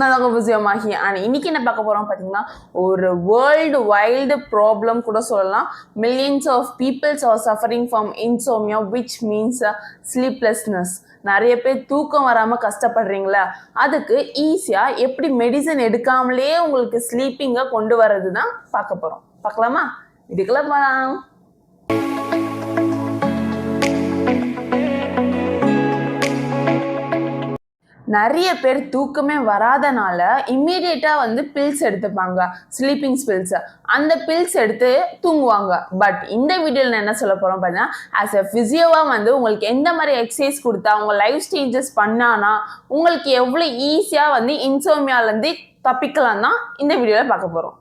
நான் விஜயமாகி ஆனால் இன்னைக்கு என்ன பார்க்க போறோம் பார்த்தீங்கன்னா ஒரு வேர்ல்டு வைல்டு ப்ராப்ளம் கூட சொல்லலாம். Millions of peoples are suffering from insomnia which means sleeplessness நிறைய பேர் தூக்கம் வராமல் கஷ்டப்படுறீங்களா? அதுக்கு ஈஸியாக எப்படி மெடிசன் எடுக்காமலே உங்களுக்கு ஸ்லீப்பிங்கை கொண்டு வர்றது தான் பார்க்க போகிறோம் பார்க்கலாமா? இதுக்கெல்லாம் போகலாம் நிறைய பேர் தூக்கமே வராதனால இம்மீடியட்டாக வந்து பில்ஸ் எடுத்துப்பாங்க. ஸ்லீப்பிங் பில்ஸ் அந்த பில்ஸ் எடுத்து தூங்குவாங்க. பட் இந்த வீடியோவில் நான் என்ன சொல்ல போகிறோம் பார்த்தீங்கன்னா ஆஸ் எ ஃபிசியோவாக வந்து உங்களுக்கு எந்த மாதிரி எக்ஸசைஸ் கொடுத்தா உங்கள் லைஃப் ஸ்டேஞ்சஸ் பண்ணானா உங்களுக்கு எவ்வளோ ஈஸியாக வந்து இன்சோமியாலேருந்து தப்பிக்கலாம் தான் இந்த வீடியோவில் பார்க்க போகிறோம்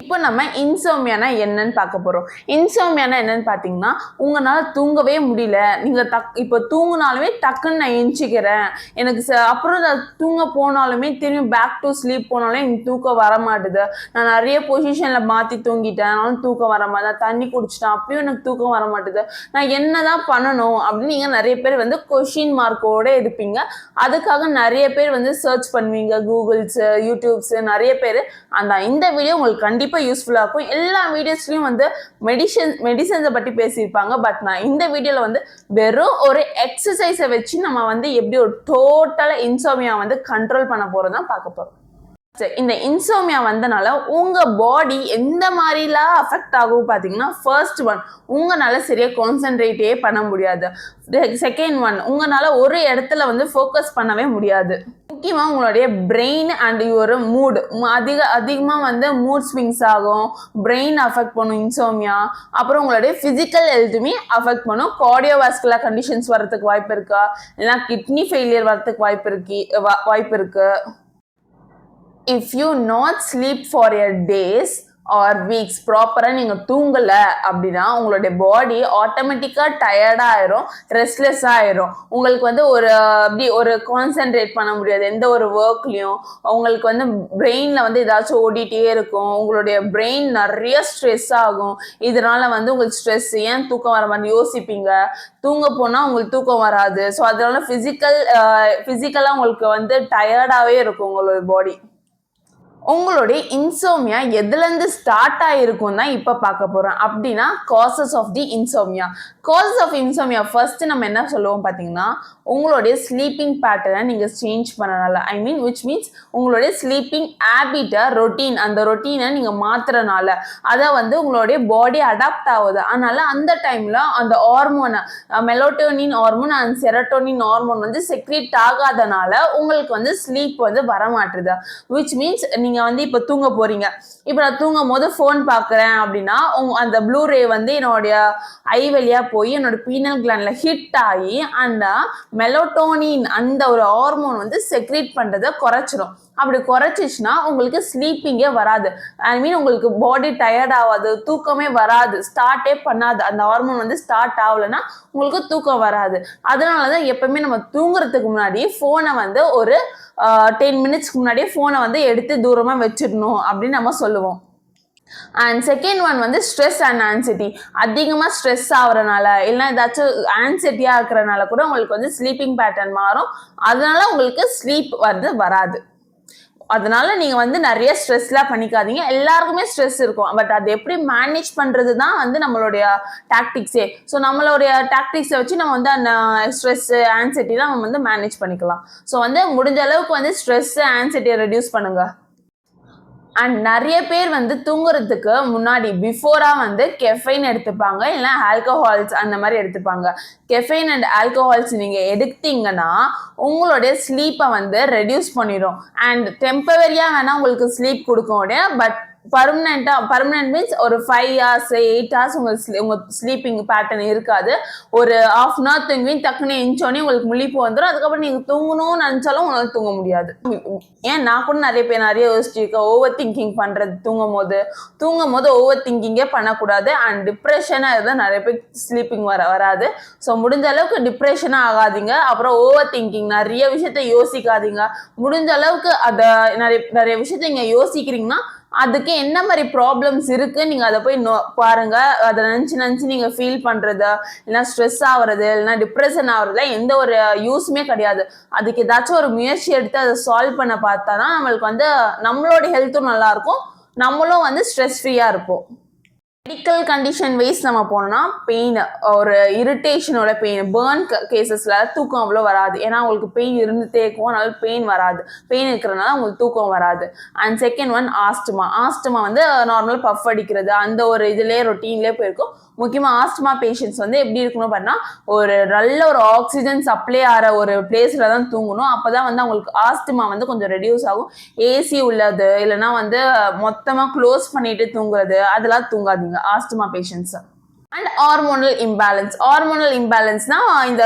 இப்போ நம்ம இன்சோமியானா என்னன்னு பார்க்க போகிறோம் இன்சோமியானா என்னன்னு பார்த்தீங்கன்னா உங்களால் தூங்கவே முடியல. நீங்கள் தக் இப்போ தூங்கினாலுமே டக்குன்னு நான் எஞ்சிக்கிறேன் எனக்கு ச அப்புறம் நான் தூங்க போனாலுமே திரும்பி பேக் டு ஸ்லீப் போனாலும் எனக்கு தூக்கம் வர மாட்டுது நான் நிறைய பொசிஷனில் மாற்றி தூங்கிட்டேன். அதனால தூக்கம் வர மாட்டேன் தண்ணி குடிச்சிட்டேன். அப்பயும் எனக்கு தூக்கம் வர மாட்டுது நான் என்ன தான் பண்ணணும் அப்படின்னு நீங்கள் நிறைய பேர் வந்து கொஷின் மார்க்கோட இருப்பீங்க அதுக்காக நிறைய பேர் வந்து சர்ச் பண்ணுவீங்க. கூகுள்ஸு யூடியூப்ஸு நிறைய பேர். அந்த இந்த வீடியோ உங்களுக்கு கண்டிப்பாக யூஸ்ஃபுல்லாக இருக்கும். எல்லா வீடியோஸ்லையும் வந்து மெடிசன் மெடிசன்ஸை பற்றி பேசியிருப்பாங்க. பட் நான் இந்த வீடியோவில் வந்து வெறும் ஒரு எக்ஸசைஸை வச்சு நம்ம வந்து எப்படி ஒரு டோட்டலாக இன்சோமியா வந்து கண்ட்ரோல் பண்ண போகிறோம் தான் பார்க்க போகிறோம் சரி, இந்த இன்சோமியா வந்தனால உங்கள் பாடி எந்த மாதிரிலாம் அஃபெக்ட் ஆகும் பார்த்தீங்கன்னா ஃபர்ஸ்ட் ஒன் உங்களால் சரியாக கான்சென்ட்ரேட்டே பண்ண முடியாது. செகண்ட் ஒன் உங்களால் ஒரு இடத்துல வந்து ஃபோக்கஸ் பண்ணவே முடியாது. முக்கியமாக உங்களுடைய பிரெயின் அண்ட் ஒரு மூடு அதிக அதிகமாக வந்து மூட் ஸ்விங்ஸ் ஆகும் பிரெயின் அஃபெக்ட் பண்ணும் இன்சோமியா அப்புறம் உங்களுடைய ஃபிசிக்கல் ஹெல்த்துமே அஃபெக்ட் பண்ணும். கார்டியோவாஸ்குலர் கண்டிஷன்ஸ் வரதுக்கு வாய்ப்பு இருக்கா? இல்லைனா கிட்னி ஃபெயிலியர் வரதுக்கு வாய்ப்பு இருக்கு வா- வாய்ப்பு இருக்குது if you not sleep for a days or weeks ப்ராப்பராக நீங்கள் தூங்கலை அப்படின்னா உங்களுடைய பாடி ஆட்டோமேட்டிக்காக டயர்டாக ஆயிரும் ரெஸ்ட்லெஸ்ஸாக ஆயிரும். உங்களுக்கு வந்து ஒரு அப்படி ஒரு கான்சென்ட்ரேட் பண்ண முடியாது. எந்த ஒரு ஒர்க்லேயும் உங்களுக்கு வந்து பிரெயினில் வந்து ஏதாச்சும் ஓடிட்டே இருக்கும். உங்களுடைய பிரெயின் நிறைய ஸ்ட்ரெஸ் ஆகும். இதனால வந்து உங்களுக்கு ஸ்ட்ரெஸ் ஏன் தூக்கம் வர மாதிரி யோசிப்பீங்க. தூங்க போனால் உங்களுக்கு தூக்கம் வராது. ஸோ அதனால ஃபிசிக்கல் ஃபிசிக்கலாக உங்களுக்கு வந்து டயர்டாகவே இருக்கும் உங்களோட பாடி உங்களுடைய இன்சோமியா எதுலேருந்து ஸ்டார்ட் ஆகிருக்கும் தான் இப்போ பார்க்க போகிறோம் அப்படின்னா causes of the insomnia causes of insomnia first நம்ம என்ன சொல்லுவோம் பார்த்தீங்கன்னா உங்களுடைய ஸ்லீப்பிங் பேட்டர்னை நீங்கள் சேஞ்ச் பண்ணனால. ஐ மீன் விச் மீன்ஸ் உங்களுடைய ஸ்லீப்பிங் ஹேபிட்டை ரொட்டீன் அந்த ரொட்டீனை நீங்கள் மாற்றுறனால அதை வந்து உங்களுடைய பாடி அடாப்ட் ஆகுது. அதனால் அந்த டைமில் அந்த ஹார்மோனை melatonin hormone and serotonin hormone வந்து செக்ரேட் ஆகாதனால உங்களுக்கு வந்து ஸ்லீப் வந்து வர மாட்டுது விச் மீன்ஸ் நீங்கள் வந்து இப்போ தூங்க போறீங்க. இப்போ நான் தூங்கும் போது ஃபோன் பார்க்குறேன் அப்படின்னா உங்க அந்த ப்ளூ ரே வந்து என்னுடைய ஐ வழியாக போய் என்னோட பீனல் கிளாண்டில் ஹிட் ஆகி அந்த மெலோட்டோனின் அந்த ஒரு ஹார்மோன் வந்து செக்ரேட் பண்ணுறதை குறைச்சிரும். அப்படி குறைச்சிச்சுன்னா உங்களுக்கு ஸ்லீப்பிங்கே வராது. ஐ மீன் உங்களுக்கு பாடி டயர்ட் ஆகாது தூக்கமே வராது ஸ்டார்ட்டே பண்ணாது. அந்த ஹார்மோன் வந்து ஸ்டார்ட் ஆகலைன்னா உங்களுக்கு தூக்கம் வராது. அதனால தான் எப்பவுமே நம்ம தூங்குறதுக்கு முன்னாடி ஃபோனை வந்து ஒரு டென் மினிட்ஸ்க்கு முன்னாடியே ஃபோனை வந்து எடுத்து தூரமாக வச்சிடணும் அப்படின்னு நம்ம சொல்லுவோம். அண்ட் செகண்ட் ஒன் வந்து ஸ்ட்ரெஸ் அண்ட் ஆன்சைட்டி அதிகமாக ஸ்ட்ரெஸ் ஆகிறனால இல்லைன்னா ஏதாச்சும் ஆன்சைட்டியாக இருக்கிறனால கூட உங்களுக்கு வந்து ஸ்லீப்பிங் பேட்டர்ன் மாறும். அதனால உங்களுக்கு ஸ்லீப் வந்து வராது. அதனால நீங்க வந்து நிறைய ஸ்ட்ரெஸ்லாம் பண்ணிக்காதீங்க. எல்லாருக்குமே ஸ்ட்ரெஸ் இருக்கும். பட் அது எப்படி மேனேஜ் பண்றது தான் வந்து நம்மளுடைய டாக்டிக்ஸே ஸோ நம்மளுடைய டாக்டிக்ஸை வச்சு நம்ம வந்து அந்த ஸ்ட்ரெஸ் ஆன்சைட்டிலாம் நம்ம வந்து மேனேஜ் பண்ணிக்கலாம். ஸோ வந்து முடிஞ்ச அளவுக்கு வந்து ஸ்ட்ரெஸ் ஆன்சைட்டியை ரெடியூஸ் பண்ணுங்க. அண்ட் நிறைய பேர் வந்து தூங்குறதுக்கு முன்னாடி பிஃபோராக வந்து கெஃபைன் எடுத்துப்பாங்க இல்லை ஆல்கஹால்ஸ் அந்த மாதிரி எடுத்துப்பாங்க. கெஃபைன் அண்ட் ஆல்கஹால்ஸ் நீங்கள் எடுத்தீங்கன்னா உங்களுடைய ஸ்லீப்பை வந்து ரெடியூஸ் பண்ணிடும் அண்ட் டெம்பரரியாக வேணால் உங்களுக்கு ஸ்லீப் கொடுக்க முடியும் பட் பர்மனெண்ட்டாக பர்மனெண்ட் மீன்ஸ் ஒரு ஃபைவ் ஹவர்ஸ் எயிட் ஹவர்ஸ் உங்களுக்கு ஸ்லீ உங்கள் ஸ்லீப்பிங் பேட்டர்ன் இருக்காது. ஒரு ஆஃப் அன் ஹவர் தூங்கி டக்குன்னு எஞ்சோடனே உங்களுக்கு முழிப்பு வந்துடும் அதுக்கப்புறம் நீங்கள் தூங்கணும்னு நினச்சாலும் உங்களால் தூங்க முடியாது. ஏன் நான் கூட நிறைய பேர் நிறைய யோசிச்சிருக்கேன் ஓவர் திங்கிங் பண்ணுறது தூங்கும் போது தூங்கும் போது ஓவர் திங்கிங்கே பண்ணக்கூடாது அண்ட் டிப்ரெஷனாக இருந்தால் நிறைய பேர் ஸ்லீப்பிங் வர வராது. ஸோ முடிஞ்ச அளவுக்கு டிப்ரெஷனாக ஆகாதீங்க. அப்புறம் ஓவர் திங்கிங் நிறைய விஷயத்த யோசிக்காதீங்க. முடிஞ்ச அளவுக்கு அதை நிறைய நிறைய விஷயத்த நீங்கள் யோசிக்கிறீங்கன்னா அதுக்கு என்ன மாதிரி ப்ராப்ளம்ஸ் இருக்கு? நீங்க அதை போய் நோ பாருங்க. அதை நினச்சி நினச்சி நீங்க ஃபீல் பண்றது இல்லைன்னா ஸ்ட்ரெஸ் ஆகுறது இல்லைனா டிப்ரெஷன் ஆகுறதுல எந்த ஒரு யூஸுமே கிடையாது. அதுக்கு ஏதாச்சும் ஒரு முயற்சி எடுத்து அதை சால்வ் பண்ண பார்த்தா தான் நம்மளுக்கு வந்து நம்மளோட ஹெல்த்தும் நல்லா இருக்கும். நம்மளும் வந்து ஸ்ட்ரெஸ் ஃப்ரீயா இருப்போம். மெடிக்கல் கண்டிஷன் வைஸ் நம்ம போனோம்னா பெயின் ஒரு இரிட்டேஷனோட பெயின் பேர்ன் கேசஸ்ல தூக்கம் அவ்வளோ வராது. ஏன்னா உங்களுக்கு பெயின் இருந்துட்டே இருக்கும். அதனால பெயின் வராது. பெயின் இருக்கிறதுனால உங்களுக்கு தூக்கம் வராது. And second one asthma asthma வந்து நார்மலாக பஃப் அடிக்கிறது. அந்த ஒரு இதுலேயே ரொட்டீன்லேயே போயிருக்கும். முக்கியமாக ஆஸ்துமா பேஷண்ட்ஸ் வந்து எப்படி இருக்கணும் பண்ணா ஒரு நல்ல ஒரு ஆக்சிஜன் சப்ளை ஆகிற ஒரு பிளேஸில் தான் தூங்கணும். அப்போ தான் வந்து அவங்களுக்கு ஆஸ்துமா வந்து கொஞ்சம் ரெடியூஸ் ஆகும். ஏசி உள்ளது. இல்லைன்னா வந்து மொத்தமாக க்ளோஸ் பண்ணிட்டு தூங்குறது. அதெல்லாம் தூங்காதீங்க. Asthma patients and hormonal imbalance hormonal இம்பேலன்ஸ்னா இந்த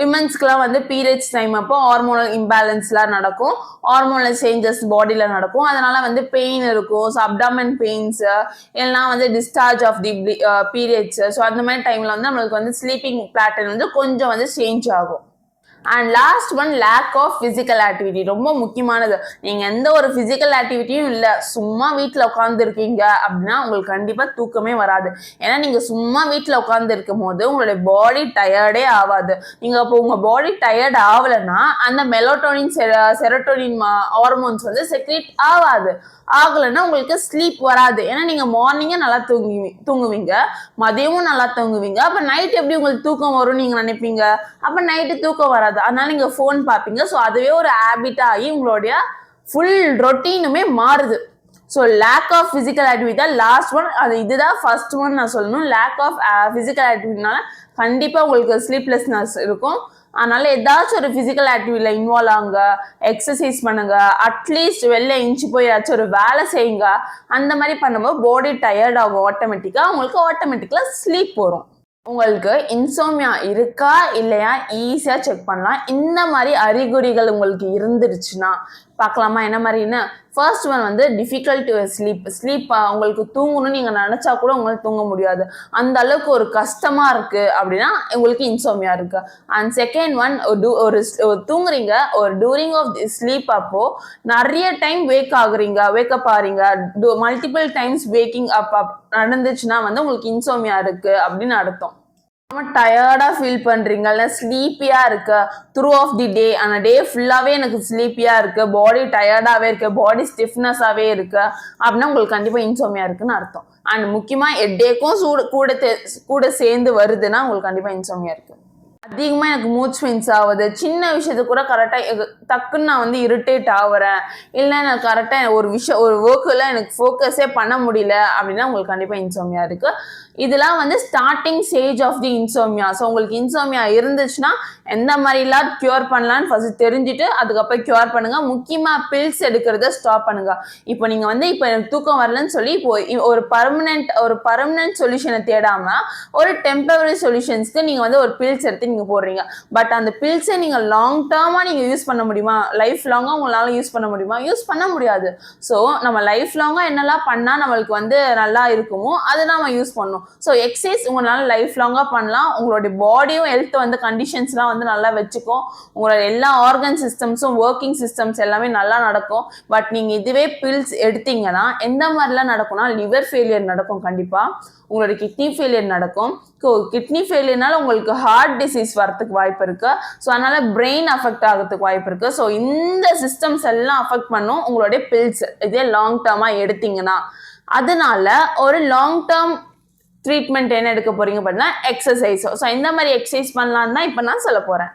விமன்ஸ்க்குலாம் வந்து பீரியட்ஸ் டைம் அப்போ ஹார்மோனல் இம்பேலன்ஸ்லாம் நடக்கும். ஹார்மோனல் சேஞ்சஸ் பாடியில் நடக்கும். அதனால வந்து பெயின் இருக்கும். ஸோ அப்டாமன் பெயின்ஸ் இல்லைனா வந்து discharge of the periods so அந்த மாதிரி டைமில் வந்து நம்மளுக்கு வந்து ஸ்லீப்பிங் பேட்டர்ன் வந்து கொஞ்சம் வந்து சேஞ்ச் ஆகும். And last one lack of physical activity ரொம்ப முக்கியமானது. நீங்கள் எந்த ஒரு ஃபிசிக்கல் ஆக்டிவிட்டியும் இல்லை. சும்மா வீட்டில் உட்காந்துருக்கீங்க அப்படின்னா உங்களுக்கு கண்டிப்பாக தூக்கமே வராது. ஏன்னா நீங்கள் சும்மா வீட்டில் உட்காந்துருக்கும் போது உங்களுடைய பாடி டயர்டே ஆகாது நீங்கள் அப்போ உங்கள் பாடி டயர்ட் ஆகலைன்னா அந்த மெலோட்டோனின் செரட்டோனின் ஹார்மோன்ஸ் வந்து செக்ரேட் ஆகாது ஆகலைன்னா உங்களுக்கு ஸ்லீப் வராது. ஏன்னா நீங்கள் மார்னிங்கே நல்லா தூங்கி தூங்குவீங்க. மதியமும் நல்லா தூங்குவீங்க. அப்போ நைட் எப்படி உங்களுக்கு தூக்கம் வரும்னு நீங்கள் நினைப்பீங்க? அப்போ நைட்டு தூக்கம் வராது. அதனால நீங்கள் ஃபோன் பார்ப்பீங்க. ஸோ அதுவே ஒரு ஹேபிட்டாக ஆகி உங்களுடைய ஃபுல் ரொட்டீனுமே மாறுது. So lack of physical activity தான் லாஸ்ட் ஒன் அது இதுதான் ஃபர்ஸ்ட் ஒன் நான் சொல்லணும். லேக் ஆஃப் ஃபிசிக்கல் ஆக்டிவிட்டினால கண்டிப்பாக உங்களுக்கு ஸ்லீப்லெஸ்னஸ் இருக்கும். அதனால ஏதாச்சும் ஒரு ஃபிசிக்கல் ஆக்டிவிட்டியில் இன்வால்வ் ஆகுங்க. எக்ஸசைஸ் பண்ணுங்க. அட்லீஸ்ட் வெளில இன்ச்சு போய் ஏதாச்சும் ஒரு வேலை செய்யுங்க. அந்த மாதிரி பண்ணும்போது பாடி டயர்ட் ஆகும். ஆட்டோமேட்டிக்காக உங்களுக்கு ஆட்டோமேட்டிக்கலாக ஸ்லீப் வரும். உங்களுக்கு இன்சோமியா இருக்கா இல்லையா? ஈஸியாக செக் பண்ணலாம். இந்த மாதிரி அறிகுறிகள் உங்களுக்கு இருந்துருச்சுன்னா பார்க்கலாமா? என்ன மாதிரின்னு ஃபர்ஸ்ட் ஒன் வந்து டிஃபிகல்ட் டு ஸ்லீப் ஸ்லீப்பாக உங்களுக்கு தூங்கணும்னு நீங்கள் நினச்சா கூட உங்களுக்கு தூங்க முடியாது. அந்த அளவுக்கு ஒரு கஷ்டமாக இருக்குது அப்படின்னா உங்களுக்கு இன்சோமியா இருக்கு. அண்ட் செகண்ட் ஒன் ஒரு ஒரு தூங்குறீங்க. ஒரு டூரிங் ஆஃப் தி ஸ்லீப் அப்போ நிறைய டைம் வேக் ஆகுறீங்க. Wake up ஆகிறீங்க multiple times waking up up நடந்துச்சுன்னா வந்து உங்களுக்கு இன்சோமியா இருக்குது அப்படின்னு அர்த்தம். ரொம்ப டயர்டாக ஃபீல் பண்ணுறீங்க இல்லை ஸ்லீப்பியாக இருக்கு. த்ரூ ஆஃப் தி டே அந்த டே ஃபுல்லாகவே எனக்கு ஸ்லீப்பியாக இருக்கு. பாடி டயர்டாகவே இருக்கு. பாடி ஸ்டிஃப்னஸாகவே இருக்கு. அப்படின்னா உங்களுக்கு கண்டிப்பாக இன்சோமியா இருக்குன்னு அர்த்தம். அண்ட் முக்கியமாக எட்டேக்கும் சூடு கூட கூட சேர்ந்து வருதுன்னா உங்களுக்கு கண்டிப்பாக இன்சோமியா இருக்கு. அதிகமாக எனக்கு மூச்சு ஸ்விங்ஸ் ஆகுது. சின்ன விஷயத்துக்கு கூட கரெக்டாக டக்குன்னு நான் வந்து இரிட்டேட் ஆகுறேன் இல்லை நான் கரெக்டாக ஒரு விஷயம் ஒரு ஒர்க்கில் எனக்கு ஃபோக்கஸே பண்ண முடியல. அப்படின்னா உங்களுக்கு கண்டிப்பாக இன்சோமியா இருக்குது இதெல்லாம் வந்து starting stage of the insomnia so உங்களுக்கு இன்சோமியா இருந்துச்சுன்னா எந்த மாதிரிலாம் க்யூர் பண்ணலான்னு ஃபர்ஸ்ட் தெரிஞ்சுட்டு அதுக்கப்புறம் க்யூர் பண்ணுங்கள் முக்கியமாக பில்ஸ் எடுக்கிறத ஸ்டாப் பண்ணுங்க. இப்போ நீங்கள் வந்து இப்போ எனக்கு தூக்கம் வரலன்னு சொல்லி இப்போ ஒரு பர்மனெண்ட் ஒரு பர்மனெண்ட் சொல்யூஷனை தேடாமல் ஒரு டெம்பரரி சொல்யூஷன்ஸ்க்கு நீங்கள் வந்து ஒரு பில்ஸ் எடுத்து நீங்கள் போடுறீங்க. பட் அந்த பில்ஸை நீங்கள் லாங் டேர்மாக நீங்கள் யூஸ் பண்ண முடியுமா? லைஃப் லாங்காக உங்களால் யூஸ் பண்ண முடியுமா? யூஸ் பண்ண முடியாது. ஸோ நம்ம லைஃப் லாங்காக என்னெல்லாம் பண்ணால் நம்மளுக்கு வந்து நல்லா இருக்குமோ அதை நம்ம யூஸ் பண்ணணும். ஸோ எக்ஸசைஸ் உங்களால் லைஃப் லாங்காக பண்ணலாம். உங்களுடைய பாடியும் ஹெல்த் வந்து கண்டிஷன்ஸ்லாம் வந்து நல்லா வச்சுக்கும் உங்களோட எல்லா ஆர்கன் சிஸ்டம்ஸும் ஒர்க்கிங் சிஸ்டம்ஸ் எல்லாமே நல்லா நடக்கும். பட் நீங்கள் இதுவே பில்ஸ் எடுத்தீங்கன்னா எந்த மாதிரிலாம் நடக்கும்னா லிவர் ஃபெயிலியர் நடக்கும் கண்டிப்பாக உங்களோட கிட்னி ஃபெயிலியர் நடக்கும். கிட்னி ஃபெயிலியர்னால உங்களுக்கு ஹார்ட் டிசீஸ் வரத்துக்கு வாய்ப்பு இருக்குது ஸோ அதனால் பிரெயின் அஃபெக்ட் ஆகிறதுக்கு வாய்ப்பு இருக்குது ஸோ இந்த சிஸ்டம்ஸ் எல்லாம் அஃபெக்ட் பண்ணும் உங்களுடைய பில்ஸ் இதே லாங் டேர்மாக எடுத்தீங்கன்னா. அதனால ஒரு லாங் டேர்ம் ட்ரீட்மெண்ட் என்ன எடுக்க போறீங்க பார்த்தீங்கன்னா எக்ஸசைஸோ ஸோ இந்த மாதிரி எக்ஸசைஸ் பண்ணலான்னு தான் இப்போ நான் சொல்ல போகிறேன்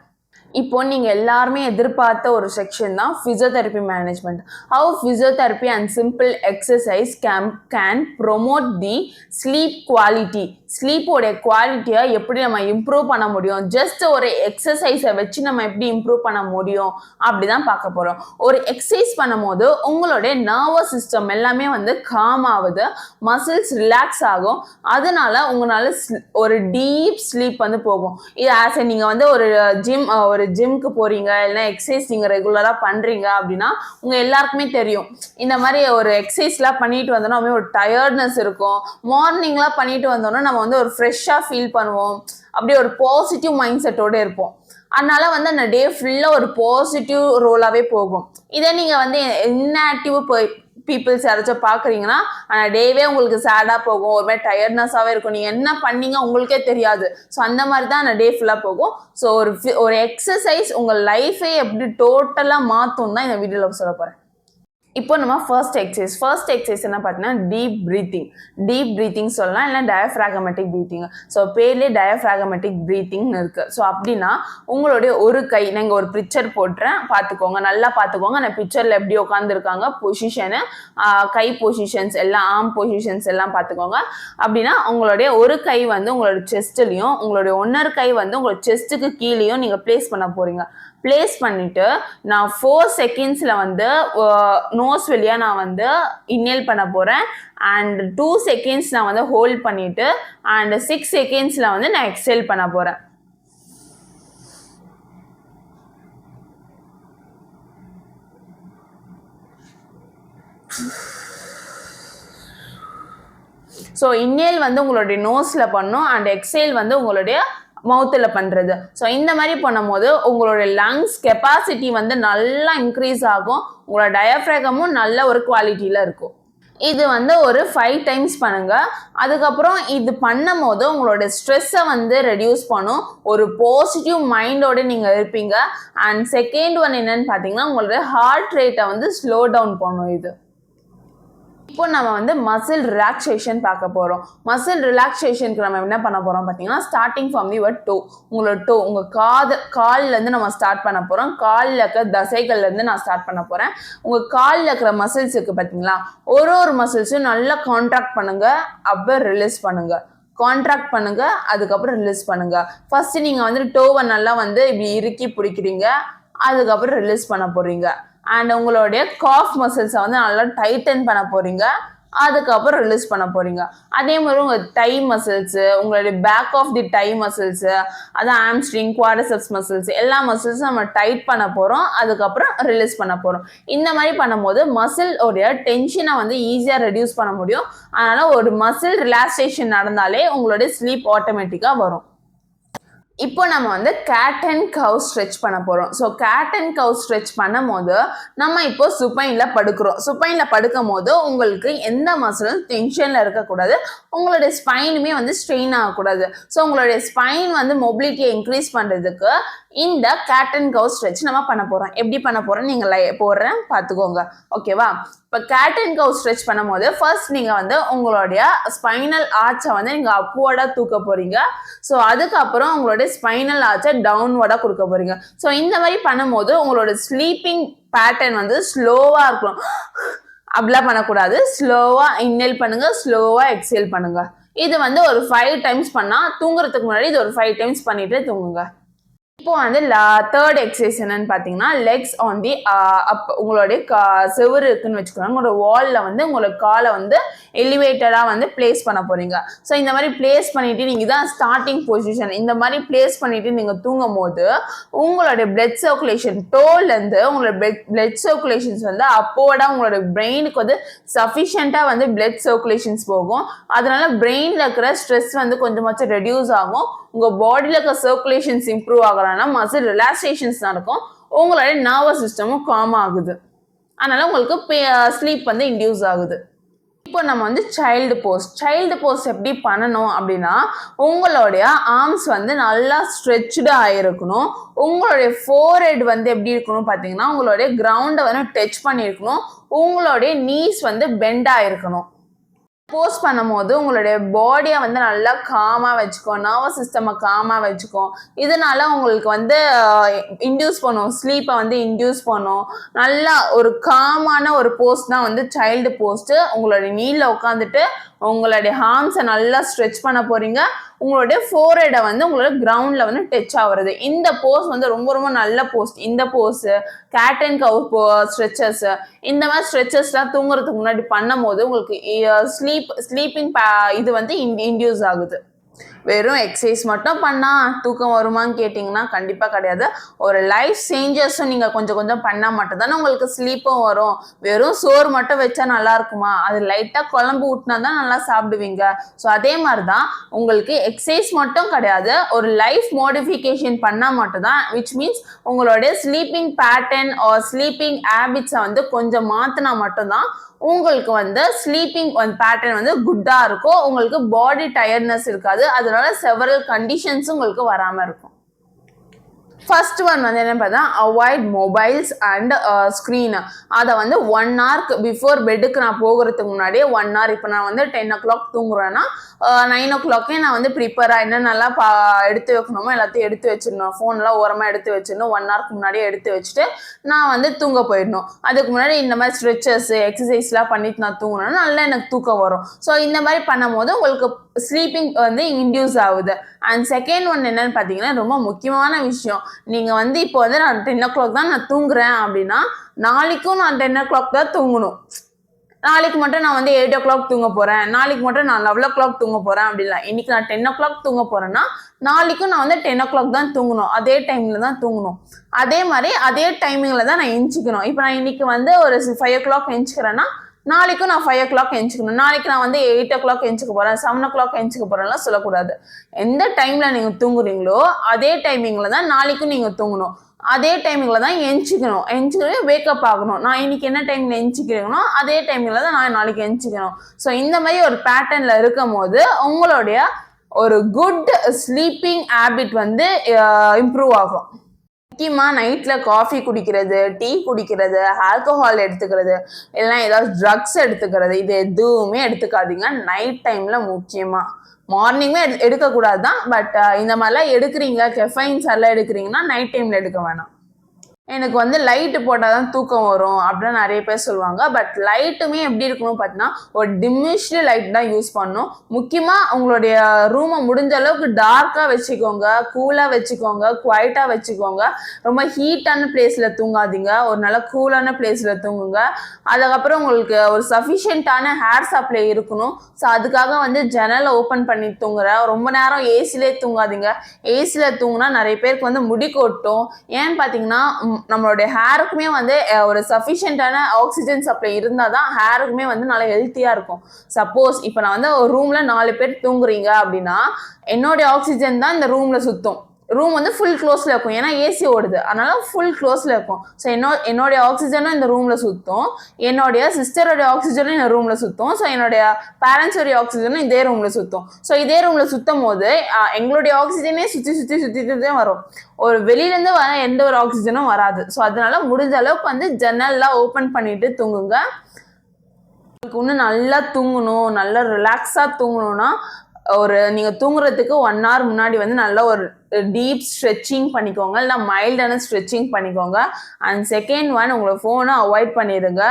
இப்போ நீங்கள் எல்லாருமே எதிர்பார்த்த ஒரு செக்ஷன் தான் physiotherapy management how physiotherapy and simple exercise came can promote the sleep quality ஸ்லீப்போடைய குவாலிட்டியை எப்படி நம்ம இம்ப்ரூவ் பண்ண முடியும்? ஜஸ்ட் ஒரு எக்ஸசைஸை வச்சு நம்ம எப்படி இம்ப்ரூவ் பண்ண முடியும்? அப்படி தான் பார்க்க போகிறோம் ஒரு எக்ஸசைஸ் பண்ணும்போது உங்களுடைய நர்வஸ் சிஸ்டம் எல்லாமே வந்து காம் ஆகுது மசில்ஸ் ரிலாக்ஸ் ஆகும். அதனால உங்களால் ஒரு டீப் ஸ்லீப் வந்து போகும். இது ஆஸ் நீங்கள் வந்து ஒரு ஜிம் ஒரு ஜிம்க்கு போகிறீங்க இல்லைன்னா எக்ஸசைஸ் நீங்கள் ரெகுலராக பண்ணுறீங்க அப்படின்னா உங்கள் எல்லாருக்குமே தெரியும். இந்த மாதிரி ஒரு எக்ஸசைஸ்லாம் பண்ணிட்டு வந்தோன்னா அப்படியே ஒரு டயர்ட்னஸ் இருக்கும். மார்னிங்லாம் பண்ணிட்டு வந்தோன்னா நம்ம வந்து ஒரு ஃப்ரெஷ்ஷாக ஃபீல் பண்ணுவோம். அப்படியே ஒரு பாசிட்டிவ் மைண்ட் செட்டோட இருப்போம். அதனால வந்து அந்த டே ஃபுல்லாக ஒரு பாசிட்டிவ் ரோலாகவே போகும். இதே நீங்கள் வந்து இன்ஆக்டிவ் போய் பீப்புள்ஸ் யாராச்சும் பார்க்குறீங்கன்னா ஆனால் டேவே உங்களுக்கு சேடாக போகும். ஒரு மாதிரி டயர்ட்னஸாகவே இருக்கும். நீங்கள் என்ன பண்ணீங்க உங்களுக்கே தெரியாது. ஸோ அந்த மாதிரி தான் அந்த டே ஃபுல்லாக போகும். ஸோ ஒரு ஒரு எக்ஸசைஸ் உங்கள் லைஃபே எப்படி டோட்டலாக மாற்றும் தான் இந்த வீடியோவில் சொல்ல போகிறேன் இப்போ நம்ம ஃபர்ஸ்ட் எக்ஸசைஸ் ஃபர்ஸ்ட் எக்ஸசைஸ் என்ன பார்த்தீங்கன்னா டீப் ப்ரீத்திங் டீப் ப்ரீத்திங் சொல்லலாம் இல்லை டயஃப்ராகமெட்டிக் ப்ரீத்திங் ஸோ பேர்லேயே டயஃப்ராகமெட்டிக் ப்ரீத்திங்னு இருக்குது ஸோ அப்படின்னா உங்களுடைய ஒரு கை நீங்கள் ஒரு பிக்சர் போட்டுறேன் பார்த்துக்கோங்க நல்லா பார்த்துக்கோங்க. அந்த பிக்சரில் எப்படி உட்காந்துருக்காங்க பொசிஷனு கை பொசிஷன்ஸ் எல்லாம் ஆர்ம் பொசிஷன்ஸ் எல்லாம் பார்த்துக்கோங்க. அப்படின்னா உங்களுடைய ஒரு கை வந்து உங்களோட செஸ்ட்லேயும் உங்களுடைய ஒன்னொரு கை வந்து உங்களோட செஸ்ட்டுக்கு கீழேயும் நீங்கள் ப்ளேஸ் பண்ண போகிறீங்க ப்ளேஸ் பண்ணிட்டு நான் ஃபோர் செகண்ட்ஸில் வந்து நோஸ் வழியாக நான் வந்து இன்னேல் பண்ண போகிறேன் அண்ட் டூ செகண்ட்ஸ் நான் வந்து ஹோல்ட் பண்ணிவிட்டு அண்ட் சிக்ஸ் செகண்ட்ஸில் வந்து நான் எக்ஸேல் பண்ண போகிறேன் ஸோ இன்னேல் வந்து உங்களுடைய நோஸில் பண்ணும் அண்ட் எக்ஸேல் வந்து உங்களுடைய மவுத்தில் பண்ணுறது ஸோ இந்த மாதிரி பண்ணும்போது உங்களோட லங்ஸ் கெப்பாசிட்டி வந்து நல்லா இன்க்ரீஸ் ஆகும். உங்களோட டயஃப்ராகமும் நல்ல ஒரு குவாலிட்டியில் இருக்கும். இது வந்து ஒரு ஃபைவ் டைம்ஸ் பண்ணுங்கள் அதுக்கப்புறம் இது பண்ணும் போது உங்களோட ஸ்ட்ரெஸ்ஸை வந்து ரெடியூஸ் பண்ணும். ஒரு பாசிட்டிவ் மைண்டோட நீங்கள் இருப்பீங்க. அண்ட் செகண்ட் ஒன் என்னன்னு பார்த்தீங்கன்னா உங்களோட ஹார்ட் ரேட்டை வந்து ஸ்லோ டவுன் பண்ணும் இது. இப்போ நம்ம வந்து மசில் ரிலாக்ஸேஷன் பார்க்க போகிறோம் மசில் ரிலாக்ஸேஷனுக்கு நம்ம என்ன பண்ண போகிறோம் பார்த்தீங்கன்னா starting from the what toe உங்களோட டோ உங்கள் காது கால்லேருந்து நம்ம ஸ்டார்ட் பண்ண போகிறோம் காலில் இருக்கிற தசைகள்லேருந்து நான் ஸ்டார்ட் பண்ண போகிறேன் உங்கள் காலில் இருக்கிற மசில்ஸ் இருக்குது பார்த்தீங்களா? ஒரு ஒரு மசில்ஸும் நல்லா கான்ட்ராக்ட் பண்ணுங்கள் அப்புறம் ரிலீஸ் பண்ணுங்கள் கான்ட்ராக்ட் பண்ணுங்க அதுக்கப்புறம் ரிலீஸ் பண்ணுங்க. ஃபர்ஸ்ட் நீங்கள் வந்து டோவை நல்லா வந்து இப்படி இறுக்கி பிடிக்கிறீங்க அதுக்கப்புறம் ரிலீஸ் பண்ண போகிறீங்க அண்ட் உங்களுடைய காஃப் மசில்ஸை வந்து நல்லா டைட்டன் பண்ண போறீங்க. அதுக்கப்புறம் ரிலீஸ் பண்ண போறீங்க. அதே மாதிரி உங்கள் டை மசில்ஸு உங்களுடைய back of the thigh muscles அதான் ஆம்ஸ்ட்ரிங் குவாடசப்ஸ் மசில்ஸ் எல்லா மசில்ஸும் நம்ம டைட் பண்ண போகிறோம் அதுக்கப்புறம் ரிலீஸ் பண்ண போகிறோம் இந்த மாதிரி பண்ணும்போது மசில் உடைய டென்ஷனை வந்து ஈஸியாக ரெடியூஸ் பண்ண முடியும். அதனால் ஒரு மசில் ரிலாக்ஸேஷன் நடந்தாலே உங்களுடைய ஸ்லீப் ஆட்டோமேட்டிக்காக வரும். இப்போ நம்ம வந்து கேட் அண்ட் கவு ஸ்ட்ரெச் பண்ண போகிறோம் so cat and cow stretch பண்ணும் போது நம்ம இப்போ சுப்பைனில் படுக்கிறோம். சுப்பைனில் படுக்கும் போது உங்களுக்கு எந்த மசிலும் டென்ஷனில் இருக்கக்கூடாது. உங்களுடைய ஸ்பைனுமே வந்து ஸ்ட்ரெயின் ஆகக்கூடாது. ஸோ உங்களுடைய ஸ்பைன் வந்து மொபிலிட்டியை இன்க்ரீஸ் பண்ணுறதுக்கு இந்த கேட் அண்ட் கவு ஸ்ட்ரெச் நம்ம பண்ண போகிறோம் எப்படி பண்ண போகிறோம் நீங்கள் போடுறேன் பார்த்துக்கோங்க. ஓகேவா இப்போ கேட் அண்ட் கவு ஸ்ட்ரெச் பண்ணும்போது ஃபர்ஸ்ட் நீங்கள் வந்து உங்களுடைய ஸ்பைனல் ஆர்ச்சை வந்து நீங்கள் அப்வர்டாக தூக்க போகிறீங்க ஸோ அதுக்கப்புறம் உங்களுடைய ஸ்பைனல் ஆர்ச்சை டவுன்வர்டாக கொடுக்க போகிறீங்க ஸோ இந்த மாதிரி பண்ணும்போது உங்களோட ஸ்லீப்பிங் பேட்டர்ன் வந்து ஸ்லோவாக இருக்கணும். அப்படிலாம் பண்ணக்கூடாது. ஸ்லோவாக இன்ஹேல் பண்ணுங்க. ஸ்லோவாக எக்ஸேல் பண்ணுங்க. இது வந்து ஒரு ஃபைவ் டைம்ஸ் பண்ணால் தூங்குறதுக்கு முன்னாடி இது ஒரு ஃபைவ் டைம்ஸ் பண்ணிட்டு தூங்குங்க. இப்போ வந்து தேர்ட் எக்ஸசைஸ் என்னன்னு பார்த்தீங்கன்னா legs on the up uh, உங்களுடைய கா செவுரு இருக்குன்னு வச்சுக்கோங்க. உங்களோட வாலில் வந்து உங்களோட காலை வந்து எலிவேட்டடாக வந்து பிளேஸ் பண்ண போறீங்க. ஸோ இந்த மாதிரி பிளேஸ் பண்ணிட்டு நீங்கள் தான் ஸ்டார்டிங் பொசிஷன் இந்த மாதிரி பிளேஸ் பண்ணிட்டு நீங்கள் தூங்கும் போது உங்களுடைய பிளட் சர்க்குலேஷன் டோல்லேருந்து உங்களோட பிளட் பிளட் சர்க்குலேஷன்ஸ் வந்து அப்போவோட உங்களோட பிரெயினுக்கு வந்து சஃபிஷியண்ட்டாக வந்து பிளட் சர்க்குலேஷன்ஸ் போகும். அதனால பிரெயினில் இருக்கிற ஸ்ட்ரெஸ் வந்து கொஞ்சமாச்சும் ரெடியூஸ் ஆகும். உங்கள் பாடியில் இருக்கிற சர்க்குலேஷன்ஸ் இம்ப்ரூவ் ஆகும் ஆகலைன்னா மசில் ரிலாக்ஸேஷன்ஸ் நடக்கும். உங்களுடைய நர்வஸ் சிஸ்டமும் காம் ஆகுது. அதனால் உங்களுக்கு ஸ்லீப் வந்து இன்டியூஸ் ஆகுது. இப்போ நம்ம வந்து சைல்டு போஸ் சைல்டு போஸ் எப்படி பண்ணணும் அப்படின்னா உங்களுடைய ஆர்ம்ஸ் வந்து நல்லா ஸ்ட்ரெச்சுடு ஆகிருக்கணும் உங்களுடைய ஃபோர்ஹெட் வந்து எப்படி இருக்கணும் பார்த்தீங்கன்னா உங்களுடைய கிரவுண்டை வந்து டச் பண்ணியிருக்கணும். உங்களுடைய நீஸ் வந்து பெண்ட் ஆகிருக்கணும் போஸ்ட் பண்ணும்போது உங்களுடைய பாடியை வந்து நல்லா காமாக வச்சுக்கோ நர்வஸ் சிஸ்டமை காமாக வச்சுக்கோ. இதனால உங்களுக்கு வந்து இன்டியூஸ் பண்ணும். ஸ்லீப்பை வந்து இன்டியூஸ் பண்ணும். நல்லா ஒரு காமான ஒரு போஸ்ட் தான் வந்து சைல்டு போஸ்ட்டு உங்களுடைய நீல உட்காந்துட்டு உங்களுடைய ஹார்ம்ஸை நல்லா ஸ்ட்ரெச் பண்ண போறீங்க. உங்களுடைய ஃபோர்ஹெடை வந்து உங்களோட கிரவுண்டில் வந்து டச் ஆகுறது இந்த போஸ் வந்து ரொம்ப ரொம்ப நல்ல போஸ்ட் இந்த போஸ் கேட் அண்ட் கவு போ ஸ்ட்ரெச்சஸ் இந்த மாதிரி ஸ்ட்ரெச்சஸ்லாம் தூங்குறதுக்கு முன்னாடி பண்ணும்போது உங்களுக்கு ஸ்லீப் ஸ்லீப்பிங் இது வந்து இன்டியூஸ் ஆகுது. வெறும் எக்ஸசைஸ் மட்டும் பண்ணால் தூக்கம் வருமான்னு கேட்டிங்கன்னா கண்டிப்பாக கிடையாது. ஒரு லைஃப் சேஞ்சஸும் நீங்கள் கொஞ்சம் கொஞ்சம் பண்ணால் மட்டும்தானே உங்களுக்கு ஸ்லீப்பும் வரும். வெறும் சோறு மட்டும் வச்சா நல்லா இருக்குமா? அது லைட்டாக குழம்பு ஊட்டினா தான் நல்லா சாப்பிடுவீங்க. ஸோ அதே மாதிரி தான் உங்களுக்கு எக்ஸசைஸ் மட்டும் கிடையாது. ஒரு லைஃப் மாடிஃபிகேஷன் பண்ணால் மட்டும்தான் விச் மீன்ஸ் உங்களுடைய ஸ்லீப்பிங் பேட்டர்ன் ஆர் ஸ்லீப்பிங் ஹேபிட்ஸை வந்து கொஞ்சம் மாற்றினா மட்டும்தான் உங்களுக்கு வந்து ஸ்லீப்பிங் பேட்டர்ன் வந்து குட்டாக இருக்கும். உங்களுக்கு பாடி டயர்ட்னஸ் இருக்காது. அதனால செவரல் கண்டிஷன்ஸும் உங்களுக்கு வராமல் இருக்கும். ஃபர்ஸ்ட் ஒன் வந்து என்ன பார்த்தா அவாய்ட் மொபைல்ஸ் அண்ட் ஸ்க்ரீன் அதை வந்து ஒன் ஹவர்க்கு பிஃபோர் பெட்டுக்கு நான் போகிறதுக்கு முன்னாடியே ஒன் ஹவர் இப்போ நான் வந்து டென் ஓ கிளாக் தூங்குறேன்னா நைன் ஓ கிளாக்கே நான் வந்து ப்ரிப்பராக என்னென்னலாம் பா எடுத்து வைக்கணுமோ எல்லாத்தையும் எடுத்து வச்சிடணும். ஃபோன்லாம் ஓரமாக எடுத்து வச்சிடணும். ஒன் ஹவருக்கு முன்னாடியே எடுத்து வச்சுட்டு நான் வந்து தூங்க போயிடணும். அதுக்கு முன்னாடி இந்த மாதிரி ஸ்ட்ரெச்சஸ் எக்ஸசைஸ்லாம் பண்ணிட்டு நான் தூங்கினேன்னா நல்லா எனக்கு தூக்கம் வரும். ஸோ இந்த மாதிரி பண்ணும்போது உங்களுக்கு ஸ்லீப்பிங் வந்து இன்டியூஸ் ஆகுது. அண்ட் செகண்ட் ஒன் என்னன்னு பார்த்தீங்கன்னா ரொம்ப முக்கியமான விஷயம். நீங்கள் வந்து இப்போ வந்து நான் டென் ஓ கிளாக் தான் நான் தூங்குறேன் அப்படின்னா நாளைக்கும் நான் டென் ஓ கிளாக் தான் தூங்கணும். நாளைக்கு மட்டும் நான் வந்து எயிட் ஓ கிளாக் தூங்க போகிறேன் நாளைக்கு மட்டும் நான் லெவல் ஓ கிளாக் தூங்க போகிறேன் அப்படிலாம் இன்னைக்கு நான் டென் ஓ கிளாக் தூங்க போகிறேன்னா நாளைக்கும் நான் வந்து டென் ஓ கிளாக் தான் தூங்கணும். அதே டைமில் தான் தூங்கணும். அதே மாதிரி அதே டைமிங்கில் தான் நான் எஞ்சிக்கணும் இப்போ நான் இன்னைக்கு வந்து ஒரு ஃபைவ் ஓ கிளாக் எஞ்சிக்கிறேன்னா நாளைக்கும் நான் ஃபைவ் ஓ கிளாக் எஞ்சிக்கணும் நாளைக்கு நான் வந்து எயிட் ஓ கிளாக் எஞ்சிக்க போகிறேன் செவன் ஓ கிளாக் எஞ்சிக்க போகிறேன்லாம் சொல்லக்கூடாது. எந்த டைமில் நீங்கள் தூங்குறீங்களோ அதே டைமிங்கில் தான் நாளைக்கும் நீங்கள் தூங்கணும். அதே டைமிங்கில் தான் எஞ்சிக்கணும் எஞ்சிக்கணும் வேக்கப் ஆகணும். நான் இன்னைக்கு என்ன டைமில் எஞ்சிக்கிறேனோ அதே டைமிங்கில் தான் நான் நாளைக்கு எஞ்சிக்கணும் ஸோ இந்த மாதிரி ஒரு பேட்டர்னில் இருக்கும் போது உங்களுடைய ஒரு குட் ஸ்லீப்பிங் ஹேபிட் வந்து இம்ப்ரூவ் ஆகும். முக்கியமாக நைட்டில் காஃபி குடிக்கிறது டீ குடிக்கிறது ஆல்கஹால் எடுத்துக்கிறது இல்லைன்னா ஏதாவது ட்ரக்ஸ் எடுத்துக்கிறது இது எதுவுமே எடுத்துக்காதீங்க. நைட் டைமில் முக்கியமாக மார்னிங்குமே எடு எடுக்கக்கூடாது தான் பட் இந்த மாதிரிலாம் எடுக்கிறீங்க கெஃபைன்ஸ் எல்லாம் எடுக்கிறீங்கன்னா நைட் டைமில் எடுக்க வேணாம். எனக்கு வந்து லைட்டு போட்டால் தான் தூக்கம் வரும் அப்படின்னு நிறைய பேர் சொல்லுவாங்க. பட் லைட்டுமே எப்படி இருக்கணும் பார்த்தீங்கன்னா ஒரு டிமிஷ்டு லைட் தான் யூஸ் பண்ணணும். முக்கியமாக உங்களுடைய ரூமை முடிஞ்ச அளவுக்கு டார்க்காக வச்சுக்கோங்க கூலாக வச்சுக்கோங்க குவைட்டாக வச்சுக்கோங்க. ரொம்ப ஹீட்டான பிளேஸில் தூங்காதீங்க. ஒரு நல்ல கூலான பிளேஸில் தூங்குங்க. அதுக்கப்புறம் உங்களுக்கு ஒரு சஃபிஷியண்ட்டான ஹேர் சப்ளை இருக்கணும். ஸோ அதுக்காக வந்து ஜன்னலை ஓப்பன் பண்ணி தூங்குற. ரொம்ப நேரம் ஏசிலே தூங்காதீங்க. ஏசியில் தூங்குனா நிறைய பேருக்கு வந்து முடி கொட்டும். ஏன்னு பார்த்தீங்கன்னா நம்மளுடைய ஹேருக்குமே வந்து ஒரு சஃபிஷியண்டான ஆக்சிஜன் சப்ளை இருந்தால் தான் ஹேருக்குமே வந்து நல்லா ஹெல்த்தியாக இருக்கும். சப்போஸ் இப்போ நான் வந்து ஒரு ரூமில் நாலு பேர் தூங்குறீங்க அப்படின்னா என்னுடைய ஆக்சிஜன் தான் இந்த ரூமில் சுற்றும் ரூம் வந்து ஃபுல் க்ளோஸில் இருக்கும். ஏன்னா ஏசி ஓடுது. அதனால ஃபுல் க்ளோஸில் இருக்கும். ஸோ என்னோ என்னுடைய ஆக்சிஜனும் இந்த ரூமில் சுற்றும் என்னுடைய சிஸ்டருடைய ஆக்சிஜனும் இந்த ரூமில் சுற்றும் ஸோ என்னுடைய பேரண்ட்ஸோடைய ஆக்சிஜனும் இதே ரூமில் சுற்றும் ஸோ இதே ரூமில் சுற்றும் போது எங்களுடைய ஆக்சிஜனே சுற்றி சுற்றி சுற்றிட்டு தான் வரும். ஒரு வெளியிலேருந்து வர எந்த ஒரு ஆக்சிஜனும் வராது. ஸோ அதனால முடிஞ்ச அளவுக்கு வந்து ஜன்னல்லாம் ஓப்பன் பண்ணிட்டு தூங்குங்க. உங்களுக்கு இன்னும் நல்லா தூங்கணும். நல்லா ரிலாக்ஸாக தூங்கணும்னா ஒரு நீங்கள் தூங்குறதுக்கு ஒன் ஹவர் முன்னாடி வந்து நல்ல ஒரு டீப் ஸ்ட்ரெச்சிங் பண்ணிக்கோங்க. இல்லை மைல்டான ஸ்ட்ரெச்சிங் பண்ணிக்கோங்க. அண்ட் செகண்ட் ஒன் உங்களை ஃபோனை அவாய்ட் பண்ணிடுங்க.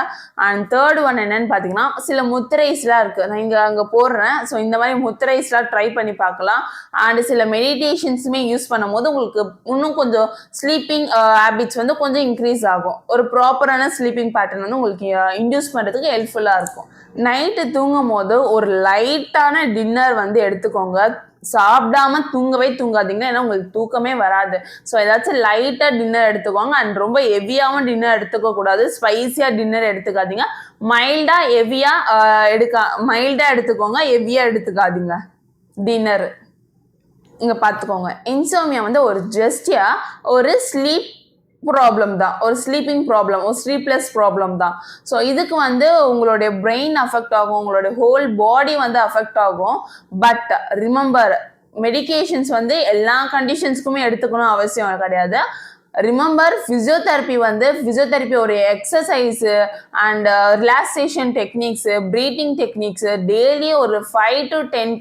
அண்ட் தேர்ட் ஒன் என்னன்னு பார்த்தீங்கன்னா சில முத்திரைஸ்லாம் இருக்குது நான் இங்கே அங்கே போடுறேன். ஸோ இந்த மாதிரி முத்திரைஸ்லாம் ட்ரை பண்ணி பார்க்கலாம். அண்ட் சில மெடிடேஷன்ஸுமே யூஸ் பண்ணும்போது உங்களுக்கு இன்னும் கொஞ்சம் ஸ்லீப்பிங் ஹேபிட்ஸ் uh, வந்து கொஞ்சம் இன்க்ரீஸ் ஆகும். ஒரு ப்ராப்பரான ஸ்லீப்பிங் பேட்டர்ன் வந்து உங்களுக்கு இன்டியூஸ் பண்ணுறதுக்கு ஹெல்ப்ஃபுல்லாக இருக்கும். நைட்டு தூங்கும் போது ஒரு லைட்டான டின்னர் வந்து எடுத்துக்கோங்க. சாப்பிடாம தூங்கவே தூங்காதீங்க ஏன்னா உங்களுக்கு தூக்கமே வராது. ஸோ ஏதாச்சும் லைட்டாக டின்னர் எடுத்துக்கோங்க. அண்ட் ரொம்ப ஹெவியாகவும் டின்னர் எடுத்துக்க கூடாது. ஸ்பைசியாக டின்னர் எடுத்துக்காதீங்க. மைல்டாக ஹெவியாக எடுக்க மைல்டாக எடுத்துக்கோங்க. ஹெவியாக எடுத்துக்காதீங்க. டின்னர் இங்கே பார்த்துக்கோங்க இன்சோமியா வந்து ஒரு ஜஸ்டியாக ஒரு ஸ்லீப் ப்ராப்ளம் தான். ஒரு ஸ்லீப்பிங் ப்ராப்ளம் ஒரு ஸ்லீப்லெஸ் ப்ராப்ளம் தான். ஸோ இதுக்கு வந்து உங்களுடைய பிரெயின் அஃபெக்ட் ஆகும் உங்களுடைய ஹோல் பாடி வந்து அஃபெக்ட் ஆகும். பட் ரிமெம்பர் மெடிகேஷன்ஸ் வந்து எல்லா கண்டிஷன்ஸ்க்குமே எடுத்துக்கணும் அவசியம் கிடையாது. ரிமெம்பர் ஃபிசியோதெரப்பி வந்து ஃபிசியோதெரப்பி ஒரு exercise and relaxation techniques breathing techniques daily ஒரு five to ten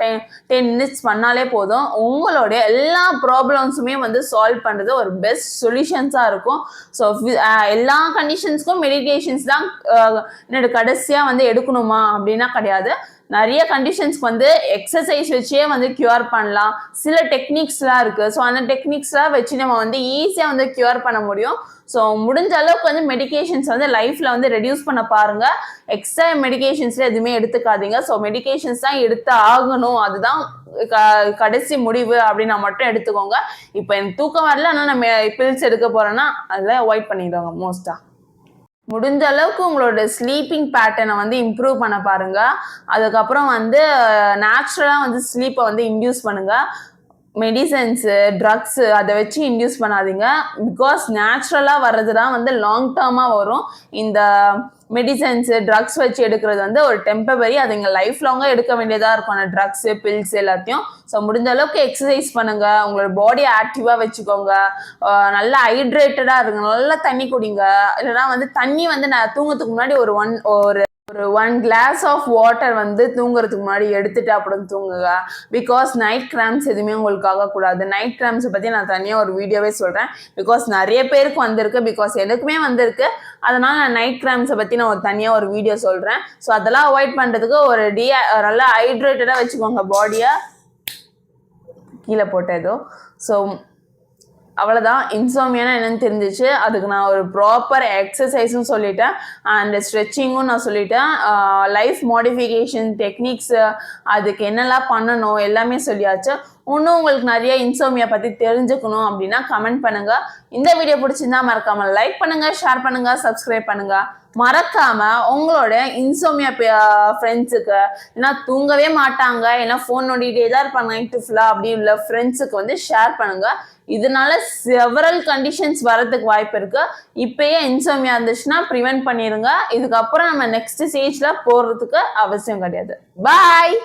ten ten minutes பண்ணாலே போதும். உங்களுடைய எல்லா ப்ராப்ளம்ஸுமே வந்து சால்வ் பண்ணுறது ஒரு பெஸ்ட் சொல்யூஷன்ஸாக இருக்கும். ஸோ uh, எல்லா கண்டிஷன்ஸ்க்கும் மெடிடேஷன்ஸ் தான் uh, என்னோட கடைசியாக வந்து எடுக்கணுமா அப்படின்னா கிடையாது. நிறைய கண்டிஷன்ஸ்க்கு வந்து எக்ஸசைஸ் வச்சே வந்து க்யூர் பண்ணலாம். சில டெக்னிக்ஸ்லாம் இருக்குது ஸோ அந்த டெக்னிக்ஸ்லாம் வச்சு நம்ம வந்து ஈஸியாக வந்து க்யூர் பண்ண முடியும். ஸோ முடிஞ்ச அளவுக்கு வந்து மெடிகேஷன்ஸ் வந்து லைஃப்பில் வந்து ரெடியூஸ் பண்ண பாருங்கள் எக்ஸ்ட்ரா மெடிகேஷன்ஸில் எதுவுமே எடுத்துக்காதீங்க. ஸோ மெடிகேஷன்ஸ் தான் எடுத்து ஆகணும். அதுதான் க- கடைசி முடிவு அப்படின்னா மட்டும் எடுத்துக்கோங்க. இப்போ எனக்கு தூக்கம் வரல. ஆனால் நம்ம பில்ஸ் எடுக்க போகிறேன்னா அதில் அவாய்ட் பண்ணிடுவாங்க மோஸ்ட்டாக முடிஞ்ச அளவுக்கு உங்களோட ஸ்லீப்பிங் பேட்டர்னை வந்து இம்ப்ரூவ் பண்ண பாருங்க. அதுக்கப்புறம் வந்து நேச்சுரலாக வந்து ஸ்லீப்பை வந்து இன்டியூஸ் பண்ணுங்க. மெடிசன்ஸு ட்ரக்ஸு அதை வச்சு இன்டியூஸ் பண்ணாதீங்க. பிகாஸ் நேச்சுரலாக வர்றது தான் வந்து லாங் டேர்மாக வரும். இந்த மெடிசன்ஸு ட்ரக்ஸ் வச்சு எடுக்கிறது வந்து ஒரு டெம்பரரி அது இங்கே லைஃப் லாங்காக எடுக்க வேண்டியதாக இருக்கும். அந்த ட்ரக்ஸு பில்ஸ் எல்லாத்தையும். ஸோ முடிஞ்ச அளவுக்கு எக்ஸசைஸ் பண்ணுங்க. உங்களோட பாடியை ஆக்டிவாக வச்சுக்கோங்க. நல்லா ஹைட்ரேட்டடாக இருங்க. நல்லா தண்ணி குடிங்க. இல்லைன்னா வந்து தண்ணி வந்து நான் தூங்கத்துக்கு முன்னாடி ஒரு ஒன் ஒரு ஒரு ஒன் கிளாஸ் ஆஃப் வாட்டர் வந்து தூங்குறதுக்கு முன்னாடி எடுத்துட்டு அப்புறம் தூங்குங்க. பிகாஸ் நைட் கிராம்ஸ் எதுவுமே உங்களுக்கு ஆகக்கூடாது. நைட் கிராம்ஸை பற்றி நான் தனியாக ஒரு வீடியோவே சொல்கிறேன் பிகாஸ் நிறைய பேருக்கு வந்திருக்கு. பிகாஸ் எனக்குமே வந்திருக்கு. அதனால் நான் நைட் கிராம்ஸை பற்றி நான் ஒரு தனியாக ஒரு வீடியோ சொல்கிறேன் ஸோ அதெல்லாம் அவாய்ட் பண்ணுறதுக்கு ஒரு டி நல்லா ஹைட்ரேட்டடாக வச்சுக்கோங்க பாடியை கீழே போட்ட ஏதோ ஸோ அவ்வளோதான் இன்சோமியானா என்னன்னு தெரிஞ்சிச்சு. அதுக்கு நான் ஒரு ப்ராப்பர் எக்ஸசைஸும் சொல்லிட்டேன். அண்ட் ஸ்ட்ரெச்சிங்கும் நான் சொல்லிட்டேன். லைஃப் மாடிஃபிகேஷன் டெக்னிக்ஸ் அதுக்கு என்னெல்லாம் பண்ணணும் எல்லாமே சொல்லியாச்சு. இன்னும் உங்களுக்கு நிறைய இன்சோமியா பற்றி தெரிஞ்சுக்கணும் அப்படின்னா கமெண்ட் பண்ணுங்கள் இந்த வீடியோ பிடிச்சிருந்தா மறக்காம லைக் பண்ணுங்கள் ஷேர் பண்ணுங்கள் சப்ஸ்கிரைப் பண்ணுங்கள் மறக்காம உங்களோட இன்சோமியா ஃப்ரெண்ட்ஸுக்கு ஏன்னா தூங்கவே மாட்டாங்க ஏன்னா ஃபோன் நோண்டிகிட்டே தான் இருப்பாங்க நைட்டு ஃபுல்லாக அப்படி உள்ள ஃப்ரெண்ட்ஸுக்கு வந்து ஷேர் பண்ணுங்கள் இதனால செவரல் கண்டிஷன்ஸ் வரதுக்கு வாய்ப்பு இருக்கு. இப்பயே இன்சோமியா இருந்துச்சுன்னா ப்ரிவென்ட் பண்ணிருங்க. இதுக்கப்புறம் நம்ம நெக்ஸ்ட் ஸ்டேஜ்ல போறதுக்கு அவசியம் கிடையாது. பாய்